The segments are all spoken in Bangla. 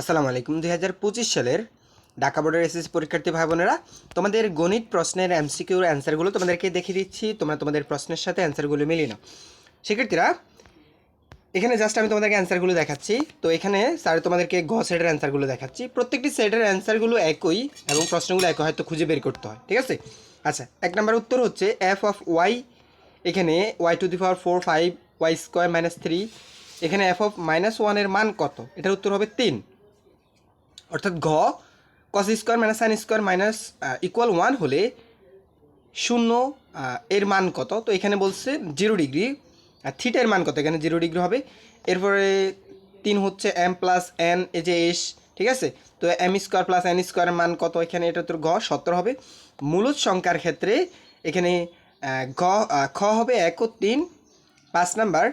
আসসালামু আলাইকুম। দুই হাজার পঁচিশ সালের ঢাকা বোর্ডের এসএসসি পরীক্ষার্থী ভাই বোনেরা তোমাদের গণিত প্রশ্নের এমসিকিউর অ্যান্সারগুলো তোমাদেরকে দেখিয়ে দিচ্ছি, তোমরা তোমাদের প্রশ্নের সাথে অ্যান্সারগুলো মিলিয়ে নাও। শিক্ষার্থীরা, এখানে জাস্ট আমি তোমাদেরকে অ্যান্সারগুলো দেখাচ্ছি। তো এখানে স্যার তোমাদেরকে গ সেটের অ্যান্সারগুলো দেখাচ্ছি। প্রত্যেকটি সেটের অ্যান্সারগুলো একই এবং প্রশ্নগুলো একই, হয়তো খুঁজে বের করতে হয়। ঠিক আছে? আচ্ছা এক নম্বর উত্তর হচ্ছে এফ অফ ওয়াই এখানে Y to the power four five Y square minus three এখানে এফ অফ মাইনাস ওয়ানের মান কত? এটার উত্তর হবে তিন। অর্থাৎ ঘ cos square minus sine square minus equal one হলে শূন্য এর মান কত? তো এখানে বলছে জিরো ডিগ্রি আর থিটার মান কত? এখানে জিরো ডিগ্রি হবে। এরপরে তিন হচ্ছে এম প্লাস এন এ যে এস ঠিক আছে? তো এম স্কোয়ার প্লাস এন স্কোয়ারের মান কত? এখানে এটা তোর ঘ সত্তর হবে। মূলত সংখ্যার ক্ষেত্রে এখানে ঘ খ হবে এক ও তিন, পাঁচ নাম্বার।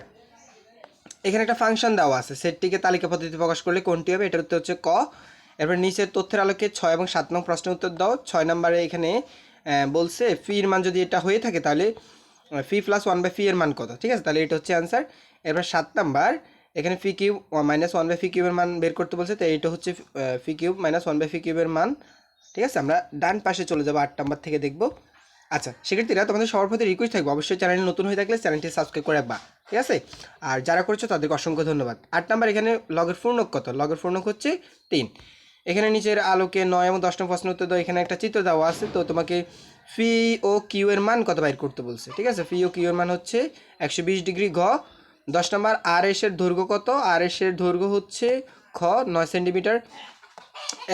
এখানে একটা ফাংশন দেওয়া আছে। সেটটিকে তালিকা পদ্ধতি প্রকাশ করলে কোনটি হবে? উত্তর হচ্ছে ক। এরপর নিচের তথ্যের আলোকে ছয় এবং সাত নং প্রশ্নের উত্তর দাও। ছয় নম্বরে এখানে বলছে ফির মান যদি এটা হয়ে থাকে তাহলে phi plus one by phi এর মান কত? ঠিক আছে, তাহলে এটা হচ্ছে অ্যান্সার এরপর সাত নাম্বার, এখানে phi cube minus one by phi কিউবের মান বের করতে বলছে, তো এইটা হচ্ছে phi cube minus one by phi কিউবের মান। ঠিক আছে, আমরা ডান পাশে চলে যাব, আট নাম্বার থেকে দেখব। আচ্ছা সেক্ষেত্রে তোমাদের সবার প্রতি রিকোয়েস্ট থাকবে, অবশ্যই চ্যানেল নতুন হয়ে থাকলে চ্যানেলটি সাবস্ক্রাইব করে রাখবা। ঠিক আছে? আর যারা করছ তাদেরকে অসংখ্য ধন্যবাদ। আট নাম্বার এখানে লগের পূর্ণক কত? লগের পূর্ণক হচ্ছে তিন। এখানে নিচের আলোকে নয় এবং দশ নম্বর প্রশ্ন উত্তর দাও, এখানে একটা চিত্র দেওয়া আছে, তো তোমাকে ফি ও কিউ এর মান কত বাইর করতে বলছে, ঠিক আছে? ফি ও কিউ এর মান হচ্ছে একশো বিশ ডিগ্রি ঘ, দশ নম্বর আর এস এর দৈর্ঘ্য কত? আর এস এর দৈর্ঘ্য হচ্ছে খ, নয় সেন্টিমিটার।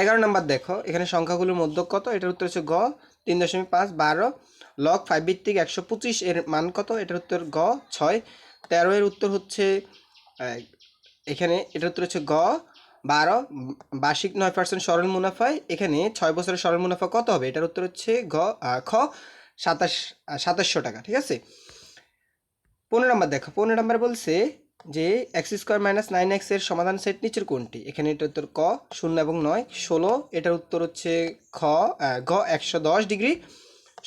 এগারো নাম্বার দেখো, এখানে সংখ্যাগুলোর মধ্যে কত? এটার উত্তর হচ্ছে গ তিন দশমিক পাঁচ, বারো। লক ফাইভ ভিত্তিক একশো পঁচিশ এর মান কত? এটার উত্তর গ ছয়। তেরো এর উত্তর হচ্ছে এখানে এটার উত্তর হচ্ছে গ বারো, বার্ষিক নয় পার্সেন্ট সরল মুনাফায়, এখানে ছয় বছরের সরল মুনাফা কত হবে? এটার উত্তর হচ্ছে ঘ খ, সাতাশ সাতাশশো টাকা, ঠিক আছে? পনেরো নম্বর দেখো, পনেরো নম্বর বলছে যে এক্স স্কোয়ার মাইনাস নাইন এক্সের সমাধান সেট নিচের কোনটি? এখানে এটার উত্তর ক, শূন্য এবং নয়, ষোলো, এটার উত্তর হচ্ছে খ ঘ, একশো দশ ডিগ্রি।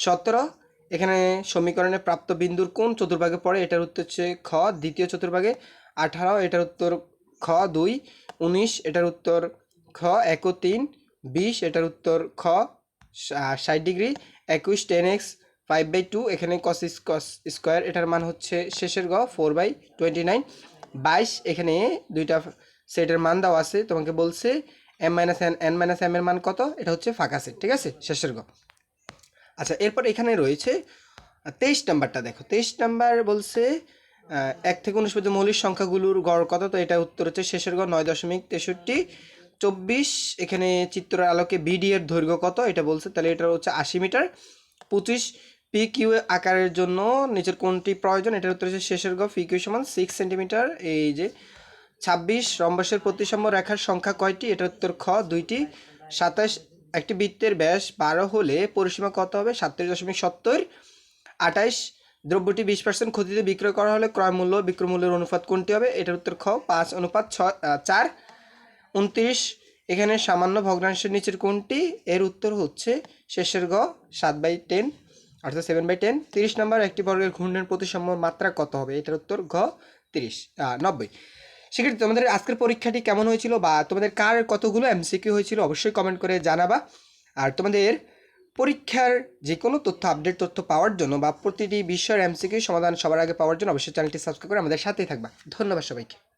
সতেরো, এখানে সমীকরণে প্রাপ্ত বিন্দুর কোন চতুর্ভাগে পড়ে? এটার উত্তর হচ্ছে খ, দ্বিতীয় চতুর্ভাগে। আঠারো, এটার উত্তর খ দুই, উনিশ এটার উত্তর খ, এক তিন, বিশ এটার উত্তর খ ষাট ডিগ্রি, একুশ ten X five by two, এখানে কস স্কোয়ার এটার মান হচ্ছে শেষের গ, ফোর বাই টোয়েন্টি নাইন বাইশ এখানে দুইটা সেটের মান দেওয়া আছে, তোমাকে বলছে M minus N N minus M এর মান কত? এটা হচ্ছে ফাঁকা সেট, ঠিক আছে? শেষের গ। আচ্ছা এরপর এখানে রয়েছে তেইশ নাম্বারটা দেখো, তেইশ নাম্বার বলছে এক থেকে উনিশ পর্যন্ত মৌলিক সংখ্যাগুলোর গড় কত? তো এটা উত্তর হচ্ছে শেষের গড় নয় দশমিক তেষট্টি। চব্বিশ, এখানে চিত্রের আলোকে বিডি এর দৈর্ঘ্য কত? এটা বলছে, তাহলে এটা হচ্ছে আশি মিটার। পঁচিশ পি কিউ আকারের জন্য নিচের কোনটি প্রয়োজন? এটার উত্তর হচ্ছে শেষের গড় পি কিউ সমান সিক্স সেন্টিমিটার এই যে ছাব্বিশ, রম্বসের প্রতিসম্ভ রেখার সংখ্যা কয়টি? এটার উত্তর খ, দুইটি। সাতাশ, একটি বৃত্তের ব্যাস বারো হলে পরিসীমা কত হবে? সাতত্রিশ দশমিক সত্তর। আঠাইশ দ্রব্যটি বিশ পার্সেন্ট ক্ষতিতে বিক্রয় করা হলে ক্রয় মূল্য বিক্রয় মূল্যের অনুপাত কোনটি হবে? এটার উত্তর খ পাঁচ অনুপাত আহ, চার উনত্রিশ। এখানে সামান্য ভগ্নাংশের নিচের কোনটি? এর উত্তর হচ্ছে শেষের গ সাত বাই টেন অর্থাৎ সেভেন বাই টেন তিরিশ নম্বর একটি বর্গের ঘূর্ণের প্রতিসম মাত্রা কত হবে? এটার উত্তর ঘ তিরিশ নব্বই। সেক্ষেত্রে তোমাদের আজকের পরীক্ষাটি কেমন হয়েছিল বা তোমাদের কার কতগুলো এমসিকিউ হয়েছিল? অবশ্যই কমেন্ট করে জানাবা। আর তোমাদের পরীক্ষার যে কোনো তথ্য আপডেট তথ্য পাওয়ার জন্য বা প্রতিটি বিষয়ের এমসিকিউ সমাধান সবার আগে পাওয়ার জন্য অবশ্যই চ্যানেলটি সাবস্ক্রাইব করে আমাদের সাথেই থাকবা। ধন্যবাদ সবাইকে।